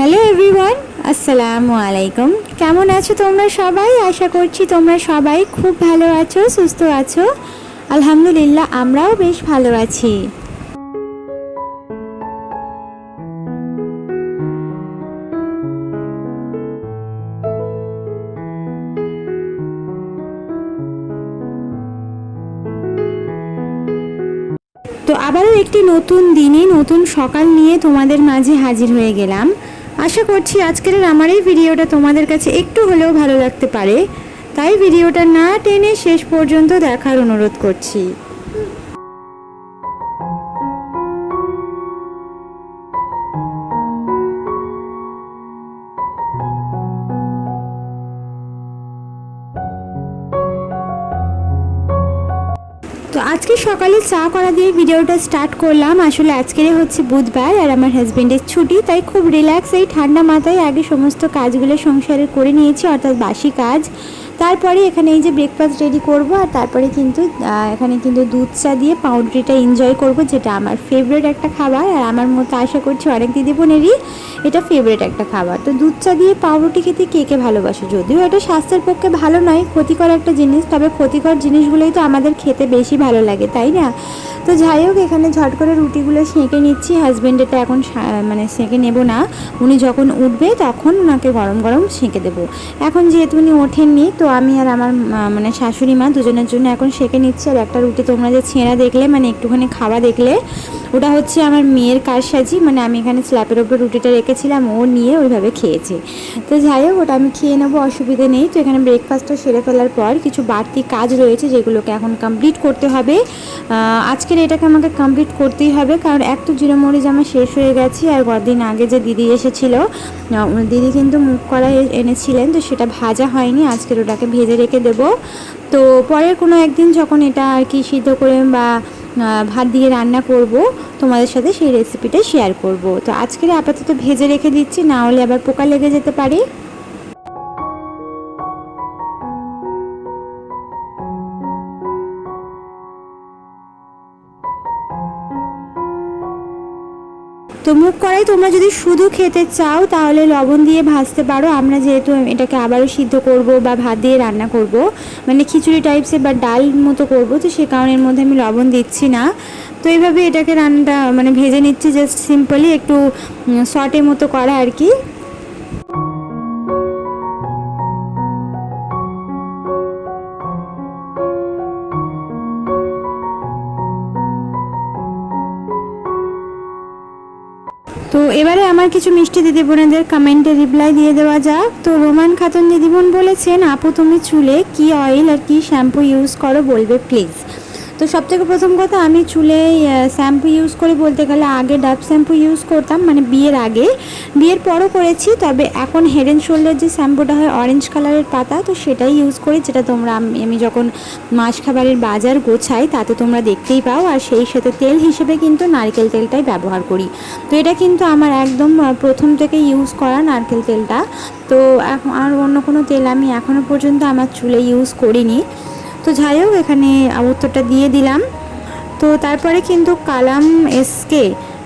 Hello everyone আসসালামু আলাইকুম কেমন আছো তোমরা সবাই? আশা করছি তোমরা সবাই খুব ভালো আছো, সুস্থ আছো। আলহামদুলিল্লাহ, আমরাও বেশ ভালো আছি। তো আবারও একটি নতুন দিনে, নতুন সকাল নিয়ে তোমাদের মাঝে হাজির হয়ে গেলাম। আশা করছি আজকের আমার এই ভিডিওটা তোমাদের কাছে একটু হলেও ভালো লাগতে পারে। তাই ভিডিওটা না টেনে শেষ পর্যন্ত দেখার অনুরোধ করছি। আজকে সকালে চা করা দিয়ে ভিডিওটা স্টার্ট করলাম। আসলে আজকের হচ্ছে বুধবার আর আমার হাজব্যান্ডের ছুটি, তাই খুব রিল্যাক্স এই ঠান্ডা মাথায় আগে সমস্ত কাজগুলো সংসারে করে নিয়েছি, অর্থাৎ বাসি কাজ। তারপরে এখানে এই যে ব্রেকফাস্ট রেডি করব আর তারপরে কিন্তু এখানে কিন্তু দুধ চা দিয়ে পাউরুটিটা এনজয় করব, যেটা আমার ফেভারিট একটা খাবার। আর আমার মতো আশা করছি অনেক দিদি বোনেরই এটা ফেভারিট একটা খাবার। তো দুধ চা দিয়ে পাউরুটি খেতে কে কে ভালোবাসে? যদিও এটা স্বাস্থ্যের পক্ষে ভালো নয়, ক্ষতিকর একটা জিনিস, তবে ক্ষতিকর জিনিসগুলোই তো আমাদের খেতে বেশি ভালো লাগে, তাই না? তো যাই হোক এখানে ঝট করে রুটিগুলো সেঁকে নিচ্ছি। হাজব্যান্ড এটা এখন মানে সেঁকে নেব না। উনি যখন উঠবে তখন ওনাকে গরম গরম সেঁকে দেবো। এখন যেহেতু উনি ওঠেননি তো আমি আর আমার মানে শাশুড়ি মা দুজনের জন্য এখন সেঁকে নিচ্ছি। আর একটা রুটি তোমরা যে ছেঁড়া দেখলে মানে একটুখানি খাওয়া দেখলে ওটা হচ্ছে আমার মেয়ের কারসাজি। মানে আমি এখানে স্ল্যাপের ওপর রুটিটা রেখেছিলাম ও নিয়ে ওইভাবে খেয়েছে। তো যাই হোক ওটা আমি খেয়ে নেব অসুবিধে নেই। তো এখানে ব্রেকফাস্টটা সেরে ফেলার পর কিছু বাড়তি কাজ রয়েছে যেগুলোকে এখন কমপ্লিট করতে হবে। আহ, আজকের এটাকে আমাকে কমপ্লিট করতেই হবে। কারণ এক তো জিরো মরিচ আমার শেষ হয়ে গেছে আর কদিন আগে যে দিদি এসেছিল দিদি কিন্তু মুখ করা এনেছিলেন, তো সেটা ভাজা হয়নি। আজকের ওটাকে ভেজে রেখে দেবো। তো পরের কোনো একদিন যখন এটা আর কি সিদ্ধ করে বা ভাত দিয়ে রান্না করব, তোমাদের সাথে সেই রেসিপিটা শেয়ার করব। তো আজকের আপাতত ভেজে রেখে দিচ্ছি, না হলে আবার পোকা লেগে যেতে পারে। তো মুখ করাই, তোমরা যদি শুধু খেতে চাও, তাহলে লবণ দিয়ে ভাজতে পারো। আমরা যেহেতু এটাকে আবারও সিদ্ধ করব বা ভাত দিয়ে রান্না করব মানে খিচুড়ি টাইপসের বা ডাল মতো করব, তো সে কারণের মধ্যে আমি লবণ দিচ্ছি না। তো এইভাবে এটাকে রান্নাটা মানে ভেজে নিচ্ছি জাস্ট সিম্পলি একটু শর্টের মতো করা আর কি। তো এবারে আমার কিছু মিষ্টি দিদি বোনেদের কমেন্টে রিপ্লাই দিয়ে দেওয়া যাক। তো রোমান খাতুন দিদি বোন বলেছেন, আপু তুমি চুলে কি অয়েল আর কি শ্যাম্পু ইউজ করো বলবে প্লিজ তো সবথেকে প্রথম কথা আমি চুলে শ্যাম্পু ইউজ করে বলতে গেলে আগে ডাব শ্যাম্পু ইউজ করতাম মানে বিয়ের আগে। বিয়ের পরও করেছি, তবে এখন হেড অ্যান্ড শোল্ডার যে শ্যাম্পুটা হয় অরেঞ্জ কালারের পাতা, তো সেটাই ইউজ করি, যেটা তোমরা আমি যখন মাছ খাবারের বাজার গোছাই, তাতে তোমরা দেখতেই পাও, আর সেই সাথে তেল হিসেবে কিন্তু নারকেল তেলটাই ব্যবহার করি। তো এটা কিন্তু আমার একদম প্রথম থেকে ইউজ করা নারকেল তেলটা। তো এখন আর অন্য কোনো তেল আমি এখনও পর্যন্ত আমার চুলে ইউজ করিনি। তো যাই হোক, এখানে উত্তরটা দিয়ে দিলাম। তো তারপরে কিন্তু কালাম এসকে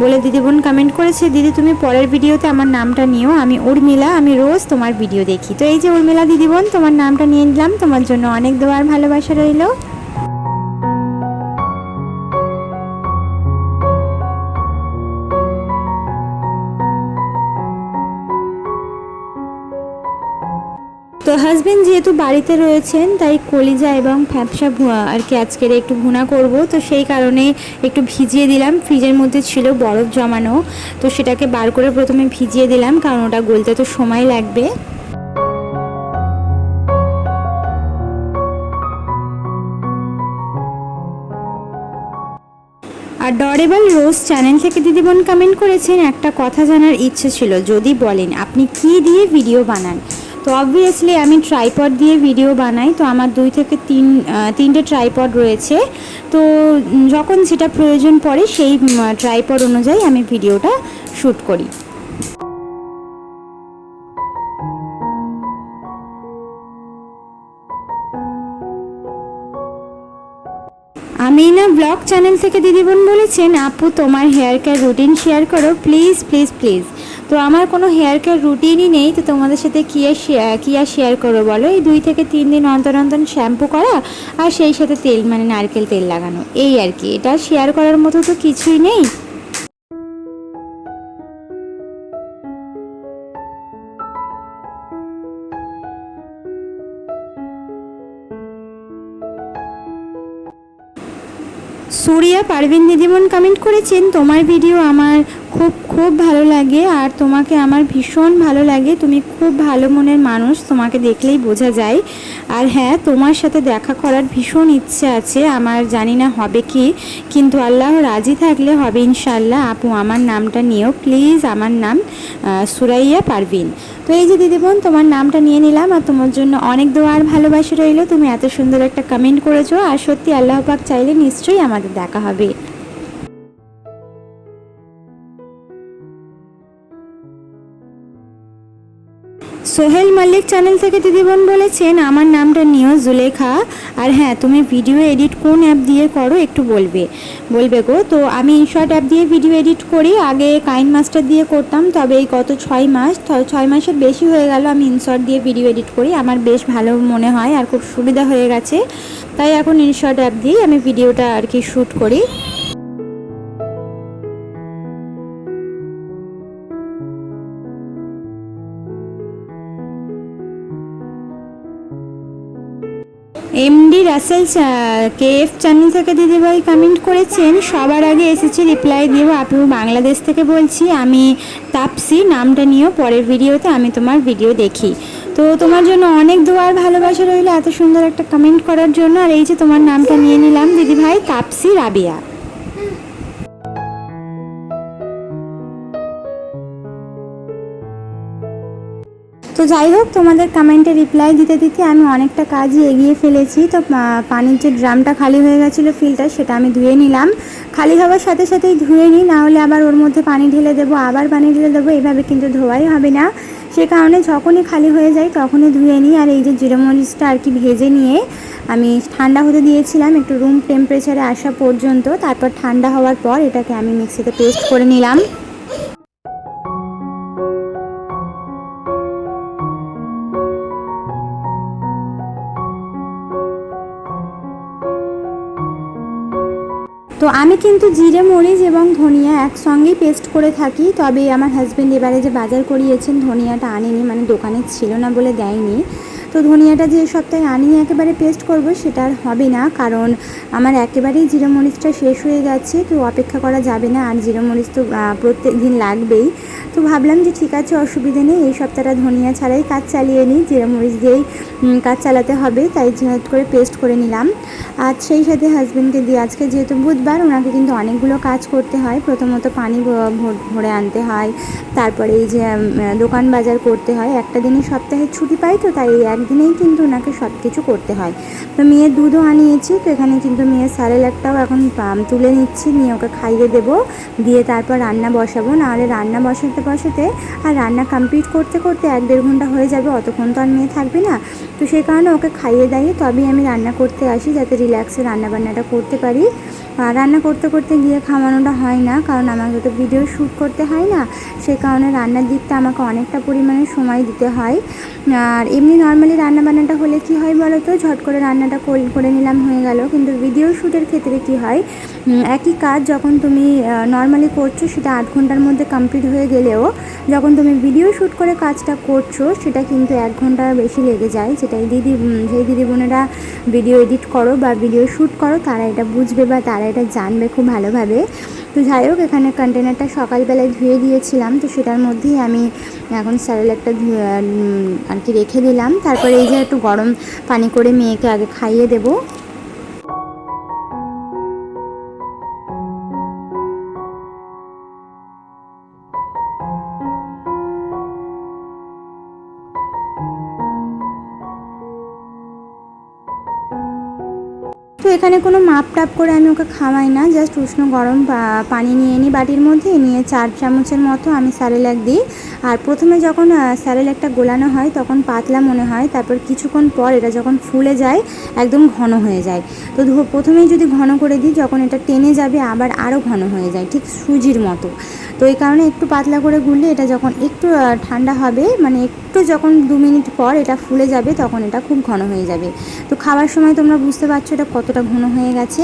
বলে দিদি বোন কমেন্ট করেছে, দিদি, তুমি পরের ভিডিওতে আমার নামটা নিও, আমি উর্মিলা, আমি রোজ তোমার ভিডিও দেখি। তো এই যে উর্মিলা দিদি বোন, তোমার নামটা নিয়ে নিলাম, তোমার জন্য অনেক দেওয়ার ভালোবাসা রইল। তো হাজবেন্ড যেহেতু বাড়িতে রয়েছেন, তাই কলিজা এবং ফ্যাপসা ভুয়া- আর কি আজকের একটু ভুনা করব। তো সেই কারণে একটু ভিজিয়ে দিলাম। ফ্রিজের মধ্যে ছিল বরফ জমানো, তো সেটাকে বার করে প্রথমে ভিজিয়ে দিলাম, কারণ ওটা গলতে তো সময় লাগবে। আর ডরেবল রোজ চ্যানেল থেকে দিদিবোন কমেন্ট করেছেন, একটা কথা জানার ইচ্ছে ছিল, যদি বলেন, আপনি কি দিয়ে ভিডিও বানান? তো অবভিয়াসলি আমি ট্রাইপড দিয়ে ভিডিও বানাই, তো আমার দুই থেকে তিন তিনটে ট্রাইপড রয়েছে। তো যখন সেটা প্রয়োজন পড়ে সেই ট্রাইপড অনুযায়ী আমি ভিডিওটা শ্যুট করি। আমিনা ব্লগ চ্যানেল থেকে দিদিবোন বলেছেন, আপু, তোমার হেয়ার কেয়ার রুটিন শেয়ার করো। প্লিজ প্লিজ প্লিজ তো আমার কোনো হেয়ার কেয়ার রুটিনই নেই, তো তোমাদের সাথে কী আর কী আর শেয়ার করব বলো? এই দুই থেকে তিন দিন অন্তর অন্তর শ্যাম্পু করা আর সেই সাথে তেল মানে নারকেল তেল লাগানো, এই আর কি। এটা শেয়ার করার মতো তো কিছুই নেই। সুরিয়া পারভিন দিদিমন কমেন্ট করেছেন, তোমার ভিডিও আমার খুব খুব ভালো লাগে আর তোমাকে আমার ভীষণ ভালো লাগে। তুমি খুব ভালো মনের মানুষ, তোমাকে দেখলেই বোঝা যায়। আর হ্যাঁ তোমার সাথে দেখা করার ভীষণ ইচ্ছে আছে, আমার জানি না হবে কি। কিন্তু আল্লাহ রাজি থাকলে হবে ইনশাল্লাহ আপু, আমার নামটা নিও, প্লিজ। আমার নাম সুরাইয়া পারভিন। তো এই যে দিদিবোন তোমার নামটা নিয়ে নিলাম আর তোমার জন্য অনেক দোয়া আর ভালোবাসা রইল। তুমি এত সুন্দর একটা কমেন্ট করেছ আর সত্যি আল্লাহ পাক চাইলে নিশ্চয়ই আমাদের দেখা হবে। সোহেল মল্লিক চ্যানেল থেকে দিদিবোন বলেছেন, আমার নামটা নিও জুলেখা। আর হ্যাঁ তুমি ভিডিও এডিট কোন অ্যাপ দিয়ে করো একটু বলবে। বলবে গো, তো আমি ইনশর্ট অ্যাপ দিয়ে ভিডিও এডিট করি। আগে কাইন মাস্টার দিয়ে করতাম, তবে এই গত ছয় মাস ছয় মাসের বেশি হয়ে গেল আমি ইনশর্ট দিয়ে ভিডিও এডিট করি। আমার বেশ ভালো মনে হয় আর খুব সুবিধা হয়ে গেছে। তাই এখন ইনশর্ট অ্যাপ দিয়েই আমি ভিডিওটা আর কি শ্যুট করি। MD Rasel K F channel থেকে দিদিভাই কমেন্ট করেছেন। সবার আগে এসেছি রিপ্লাই দিব আপু বাংলাদেশ থেকে বলছি, আমি তাপসি, নামটা নিয়েও পরের ভিডিওতে আমি তোমার ভিডিও দেখি। তো তোমার জন্য অনেক দোয়ার ভালোবাসা রইল এত সুন্দর একটা কমেন্ট করার জন্য। আর এই যে তোমার নামটা নিয়ে নিলাম, দিদিভাই তাপসি রাবিয়া। যাই হোক, তোমাদের কমেন্টে রিপ্লাই দিতে দিতে আমি অনেকটা কাজই এগিয়ে ফেলেছি। তো পানির যে ড্রামটা খালি হয়ে গেছিল ফিল্টার সেটা আমি ধুয়ে নিলাম। খালি হওয়ার সাথে সাথেই ধুয়ে নিই, না হলে আবার ওর মধ্যে পানি ঢেলে দেবো, আবার পানি ঢেলে দেবো, এভাবে কিন্তু ধোয়াই হবে না। সে কারণে যখনই খালি হয়ে যায়, তখনই ধুয়ে নিই। আর এই যে জিরে মরিচটা আর কি ভেজে নিয়ে আমি ঠান্ডা হতে দিয়েছিলাম, একটু রুম টেম্পারেচারে আসা পর্যন্ত, তারপর ঠান্ডা হওয়ার পর এটাকে আমি মিক্সিতে পেস্ট করে নিলাম। তো আমি কিন্তু জিরে, মরিচ এবং ধনিয়া একসঙ্গেই পেস্ট করে থাকি। তবে আমার হাজব্যান্ড এবারে যে বাজার করিয়েছেন, ধনিয়াটা আনেনি মানে দোকানে ছিল না বলে দেয়নি। তো ধনিয়াটা যে সপ্তাহে আনিয়ে একেবারে পেস্ট করব সেটা আর হবে না। কারণ আমার একেবারেই জিরে মরিচটা শেষ হয়ে গেছে তো অপেক্ষা করা যাবে না, আর জিরে মরিচ তো প্রত্যেক দিন লাগবেই। তো ভাবলাম যে ঠিক আছে, অসুবিধে নেই, এই সপ্তাহটা ধনিয়া ছাড়াই কাজ চালিয়ে নিই, জিরে মরিচ দিয়েই কাজ চালাতে হবে, তাই যেহেতু করে পেস্ট করে নিলাম। আর সেই সাথে হাজব্যান্ডকে দিয়ে আজকে যেহেতু বুধবার, ওনাকে কিন্তু অনেকগুলো কাজ করতে হয়। প্রথমত পানি ভরে আনতে হয়, তারপরে এই যে দোকান বাজার করতে হয়। একটা দিনই সপ্তাহে ছুটি পাই তো, তাই এই একদিনেই কিন্তু ওনাকে সব কিছু করতে হয়। তো মেয়ের দুধও আনিয়েছি, তো এখানে কিন্তু মেয়ের স্যারেল একটাও এখন তুলে নিচ্ছি, নিয়ে ওকে খাইয়ে দেবো, দিয়ে তারপর রান্না বসাবো। নাহলে রান্না বসাতে বসাতে আর রান্না কমপ্লিট করতে করতে এক দেড় ঘণ্টা হয়ে যাবে, অতক্ষণ তো আর মেয়ে থাকবে না। তো সেই কারণে ওকে খাইয়ে দাইয়ে তবেই আমি রান্না করতে আসি, যাতে রিল্যাক্সে রান্না বান্নাটা করতে পারি। আর রান্না করতে করতে গিয়ে খাওয়ানোটা হয় না, কারণ আমাকে তো ভিডিও শ্যুট করতে হয় না। সেই কারণে রান্নার দিকটা আমাকে অনেকটা পরিমাণে সময় দিতে হয়। আর এমনি নর্মালি রান্না বান্নাটা হলে কি হয় বলো তো ঝট করে রান্নাটা করে নিলাম, হয়ে গেল। কিন্তু ভিডিও শ্যুটের ক্ষেত্রে কি হয়? একই কাজ যখন তুমি নর্মালি করছ সেটা আট ঘণ্টার মধ্যে কমপ্লিট হয়ে গেলেও যখন তুমি ভিডিও শ্যুট করে কাজটা করছ সেটা কিন্তু এক ঘণ্টার বেশি লেগে যায়। যেটা এই দিদি যেই দিদি বোনেরা ভিডিও এডিট করো বা ভিডিও শ্যুট করো তারা এটা বুঝবে বা তারা এটা জানবে খুব ভালোভাবে। তো যাই হোক এখানে কন্টেনারটা সকালবেলায় ধুয়ে দিয়েছিলাম তো সেটার মধ্যেই আমি এখন স্যারেল একটা ধুয়ে, আর কি রেখে দিলাম। তারপরে এই যে একটু গরম পানি করে মেয়েকে আগে খাইয়ে দেবো। এখানে কোনো মাপ টাপ করে আমি ওকে খাওয়াই না জাস্ট উষ্ণ গরম পানি নিয়ে নিই বাটির মধ্যে নিয়ে চার চামচের মতো আমি স্যারেলাক দিই। আর প্রথমে যখন স্যারেলাকটা গোলানো হয় তখন পাতলা মনে হয়, তারপর কিছুক্ষণ পর এটা যখন ফুলে যায়, একদম ঘন হয়ে যায়। তো প্রথমেই যদি ঘন করে দিই, যখন এটা টেনে যাবে আবার আরও ঘন হয়ে যায়, ঠিক সুজির মতো। তো এই কারণে একটু পাতলা করে গুললে এটা যখন একটু ঠান্ডা হবে মানে একটু যখন দু মিনিট পর এটা ফুলে যাবে, তখন এটা খুব ঘন হয়ে যাবে। তো খাওয়ার সময় তোমরা বুঝতে পারছ এটা কতটা ঘন হয়ে গেছে।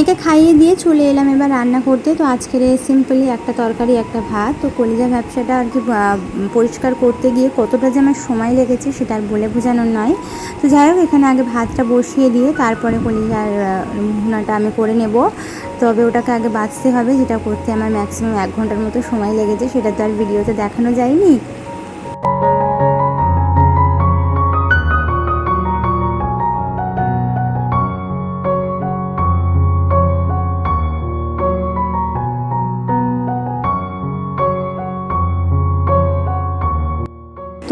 মেয়েকে খাইয়ে দিয়ে চলে এলাম এবার রান্না করতে। তো আজকের সিম্পলি একটা তরকারি, একটা ভাত। তো কলিজা ব্যবসাটা আর কি পরিষ্কার করতে গিয়ে কতটা যে আমার সময় লেগেছে সেটা আর বলে বোঝানোর নয়। তো যাই হোক, এখানে আগে ভাতটা বসিয়ে দিয়ে তারপরে কলিজার ভুনাটা আমি করে নেব। তবে ওটাকে আগে বাঁচতে হবে, যেটা করতে আমার ম্যাক্সিমাম এক ঘণ্টার মতো সময় লেগেছে, সেটা তো আর ভিডিওতে দেখানো যায়নি।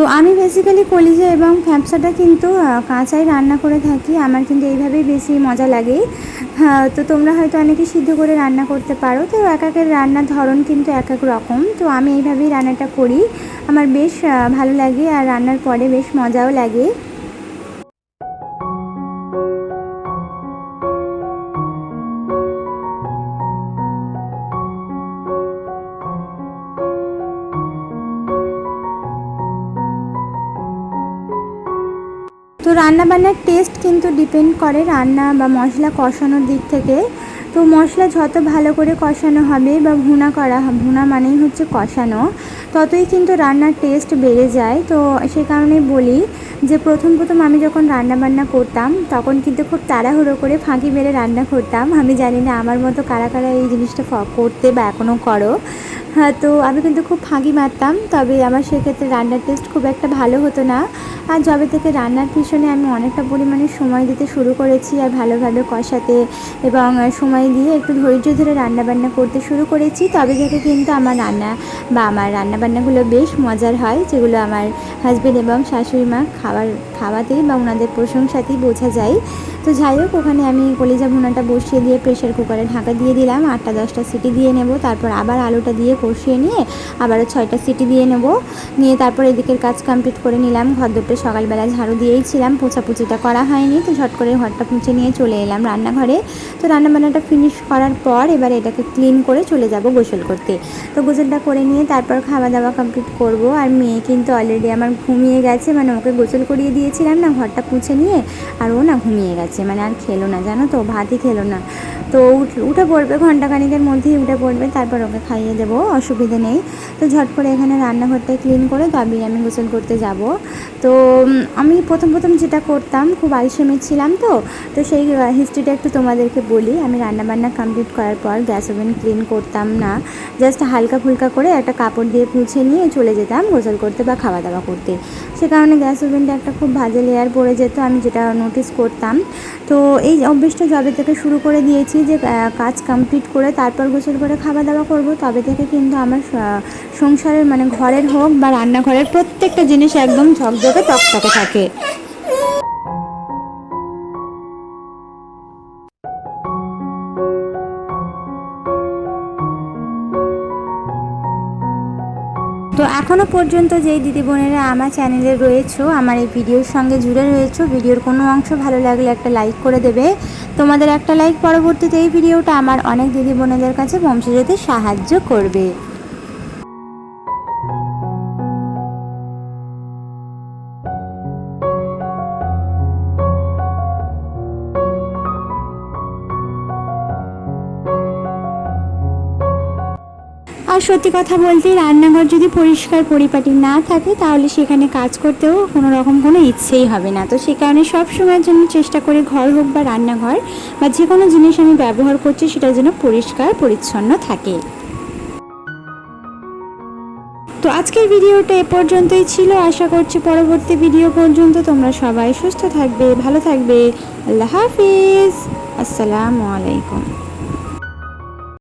তো আমি বেসিক্যালি কলিজা এবং ফ্যাপসাটা কিন্তু কাঁচাই রান্না করে থাকি। আমার কিন্তু এইভাবেই বেশি মজা লাগে। হ্যাঁ, তো তোমরা হয়তো অনেকে সিদ্ধ করে রান্না করতে পারো। তো এক একের রান্নার ধরন কিন্তু এক এক রকম। তো আমি এইভাবেই রান্নাটা করি। আমার বেশ ভালো লাগে আর রান্নার পরে বেশ মজাও লাগে। তো রান্না বান্নার টেস্ট কিন্তু ডিপেন্ড করে রান্না বা মশলা কষানোর দিক থেকে। তো মশলা যত ভালো করে কষানো হবে বা ভুনা করা ভুনা মানেই হচ্ছে কষানো, ততই কিন্তু রান্নার টেস্ট বেড়ে যায়। তো সে কারণে বলি যে প্রথম প্রথম আমি যখন রান্না বান্না করতাম, তখন কিন্তু খুব তাড়াহুড়ো করে ফাঁকি মেরে রান্না করতাম। আমি জানি না আমার মতো কারা কারা এই জিনিসটা করতে বা এখনও করো। হ্যাঁ তো আমি কিন্তু খুব ফাঁকি মারতাম, তবে আমার সেক্ষেত্রে রান্নার টেস্ট খুব একটা ভালো হতো না। আর যবে থেকে রান্নার পিছনে আমি অনেকটা পরিমাণে সময় দিতে শুরু করেছি আর ভালোভাবে কষাতে এবং সময় দিয়ে একটু ধৈর্য ধরে রান্নাবান্না করতে শুরু করেছি। তবে থেকে কিন্তু আমার রান্না বা আমার রান্নাবান্নাগুলো বেশ মজার হয়, যেগুলো আমার হাজবেন্ড এবং শাশুড়ি মা খাবার খাওয়াতেই বা ওনাদের প্রশংসাতেই বোঝা যায়। তো যাই হোক, ওখানে আমি কলিজা ভুনাটা বসিয়ে দিয়ে প্রেশার কুকারে ঢাকা দিয়ে দিলাম। আটটা, দশটা সিটি দিয়ে নেব। তারপর আবার আলুটা দিয়ে কষিয়ে নিয়ে আবারও ছয়টা সিটি দিয়ে নেব। নিয়ে তারপর এদিকের কাজ কমপ্লিট করে নিলাম। ঘর দুটো সকালবেলা ঝাড়ু দিয়েই ছিলাম। পোছাপুচিটা করা হয়নি। তো ঝট করে ঘরটা মুছে নিয়ে চলে এলাম রান্নাঘরে। তো রান্নাবান্নাটা ফিনিশ করার পর এবার এটাকে ক্লিন করে চলে যাব গোসল করতে। তো গোসলটা করে নিয়ে তারপর খাওয়া দাওয়া কমপ্লিট করব। আর মেয়ে কিন্তু অলরেডি আমার ঘুমিয়ে গেছে। মানে ওকে গোসল করিয়ে দিয়েছিলাম না, ঘরটা পুছে নিয়ে, আর ও না ঘুমিয়ে গেছে। মানে আর খেলো না, জানো তো, ভাতই খেলো না। তো উঠ- পড়বে ঘন্টাখানিকের মধ্যেই উঠে পড়বে, তারপর ওকে খাইয়ে দেবো, অসুবিধে নেই। তো ঝট করে এখানে রান্নাঘরটাই ক্লিন করে তবেই আমি গোসল করতে যাব। তো আমি প্রথম প্রথম যেটা করতাম, খুব আলসেমি ছিলাম তো তো সেই হিস্ট্রিটা একটু তোমাদেরকে বলি। আমি রান্নাবান্না কমপ্লিট করার পর গ্যাস ওভেন ক্লিন করতাম না। জাস্ট হালকা ফুলকা করে একটা কাপড় দিয়ে মুছে নিয়ে চলে যেতাম গোসল করতে বা খাওয়া দাওয়া করতে। সে কারণে গ্যাস ওভেনটা একটা খুব বাজে লেয়ার পড়ে যেত, আমি যেটা নোটিস করতাম। তো এই অভ্যেসটা যবে থেকে শুরু করে দিয়েছি যে কাজ কমপ্লিট করে তারপর গোসল করে খাওয়া দাওয়া করব, তবে থেকে কিন্তু আমার সংসারের মানে ঘরের হোক বা রান্নাঘরের প্রত্যেকটা জিনিস একদম ঝকঝকে টকটকে থাকে। তো এখনও পর্যন্ত যেই দিদি বোনেরা আমার চ্যানেলে রয়েছো, আমার এই ভিডিওর সঙ্গে জুড়ে রয়েছো, ভিডিওর কোনো অংশ ভালো লাগলে একটা লাইক করে দেবে। তোমাদের একটা লাইক পরবর্তীতে এই ভিডিওটা আমার অনেক দিদি বোনেদের কাছে পৌঁছে যেতে সাহায্য করবে। আর সত্যি কথা বলতে রান্নাঘর যদি পরিষ্কার পরিপাটি না থাকে, তাহলে সেখানে কাজ করতেও কোনো রকম কোনো ইচ্ছেই হবে না। তো সে কারণে সব সময়ের জন্য চেষ্টা করে ঘর হোক বা রান্নাঘর বা যে কোনো জিনিস আমি ব্যবহার করছি, সেটা যেন পরিষ্কার, পরিচ্ছন্ন থাকে। তো আজকের ভিডিওটা এ পর্যন্তই ছিল। আশা করছি পরবর্তী ভিডিও পর্যন্ত তোমরা সবাই সুস্থ থাকবে, ভালো থাকবে। আল্লাহ হাফিজ। আসসালামু আলাইকুম।